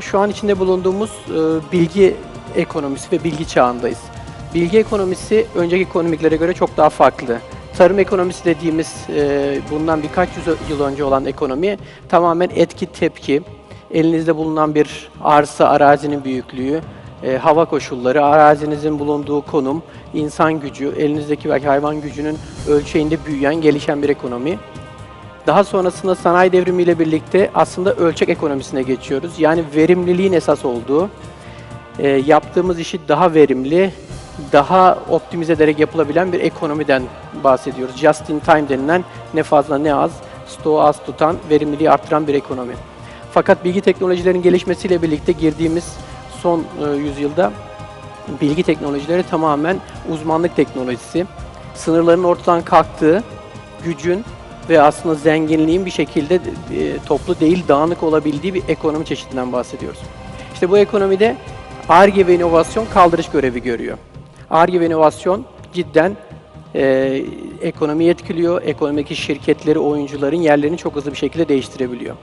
şu an içinde bulunduğumuz e, bilgi ekonomisi ve bilgi çağındayız. Bilgi ekonomisi önceki ekonomiklere göre çok daha farklı. Tarım ekonomisi dediğimiz e, bundan birkaç yüz yıl önce olan ekonomi tamamen etki tepki, elinizde bulunan bir arsa, arazinin büyüklüğü, e, hava koşulları, arazinizin bulunduğu konum, insan gücü, elinizdeki belki hayvan gücünün ölçeğinde büyüyen, gelişen bir ekonomi. Daha sonrasında sanayi devrimiyle birlikte aslında ölçek ekonomisine geçiyoruz. Yani verimliliğin esas olduğu, e, yaptığımız işi daha verimli, daha optimize ederek yapılabilen bir ekonomiden bahsediyoruz. Just in time denilen ne fazla ne az, stoğu az tutan, verimliliği arttıran bir ekonomi. Fakat bilgi teknolojilerin gelişmesiyle birlikte girdiğimiz son e, yüzyılda bilgi teknolojileri tamamen uzmanlık teknolojisi. Sınırların ortadan kalktığı, gücün ve aslında zenginliğin bir şekilde e, toplu değil dağınık olabildiği bir ekonomi çeşidinden bahsediyoruz. İşte bu ekonomide ARGE ve inovasyon kaldırış görevi görüyor. ARGE ve inovasyon cidden e, ekonomiyi etkiliyor, ekonomideki şirketleri, oyuncuların yerlerini çok hızlı bir şekilde değiştirebiliyor.